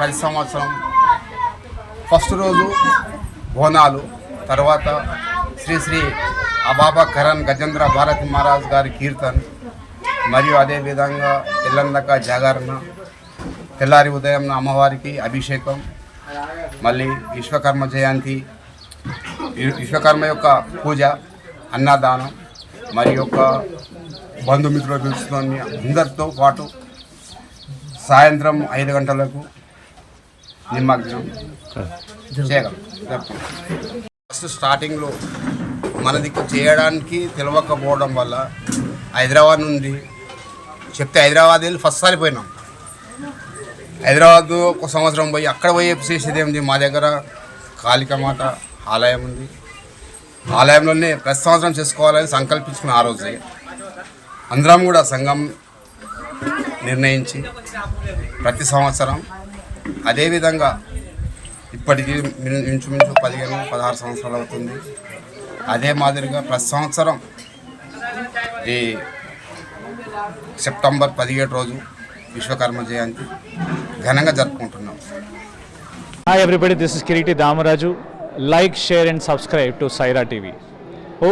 పది సంవత్సరం. ఫస్ట్ రోజు బోనాలు తర్వాత శ్రీ శ్రీ అబాబా కరణ్ గజేంద్ర భారతి మహారాజ్ గారి కీర్తన్. మరియు అదేవిధంగా తెల్లందక జాగరణ తెల్లారి ఉదయం అమ్మవారికి అభిషేకం మళ్ళీ విశ్వకర్మ జయంతి విశ్వకర్మ యొక్క పూజ అన్నదానం మరి యొక్క బంధుమిత్రులు పిలుచుకొని అందరితో పాటు సాయంత్రం ఐదు గంటలకు నిమగ్నం చేయగలం. ఫస్ట్ స్టార్టింగ్లో మనది చేయడానికి తెలియకపోవడం వల్ల హైదరాబాద్ నుండి చెప్తే హైదరాబాద్ వెళ్ళి ఫస్ట్ సారి పోయినాం. హైదరాబాద్ ఒక సంవత్సరం పోయి అక్కడ పోయి చేసేది ఏమిటి మా దగ్గర కాళికమాత ఆలయం ఉంది. ఆలయంలోనే ప్రతి సంవత్సరం చేసుకోవాలని సంకల్పించుకున్న ఆ రోజే. అందరం కూడా సంఘం నిర్ణయించి ప్రతి సంవత్సరం అదేవిధంగా ఇప్పటికీ ఇంచుమించు పదిహేను పదహారు సంవత్సరాలు అవుతుంది. అదే మాదిరిగా ప్రతి సంవత్సరం ఈ సెప్టెంబర్ పదిహేడు రోజు విశ్వకర్మ జయంతి ఘనంగా జరుపుకుంటున్నాం. Hi everybody this is Kireeti Damaraju like share and subscribe to Saira TV oh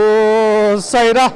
Sye Raa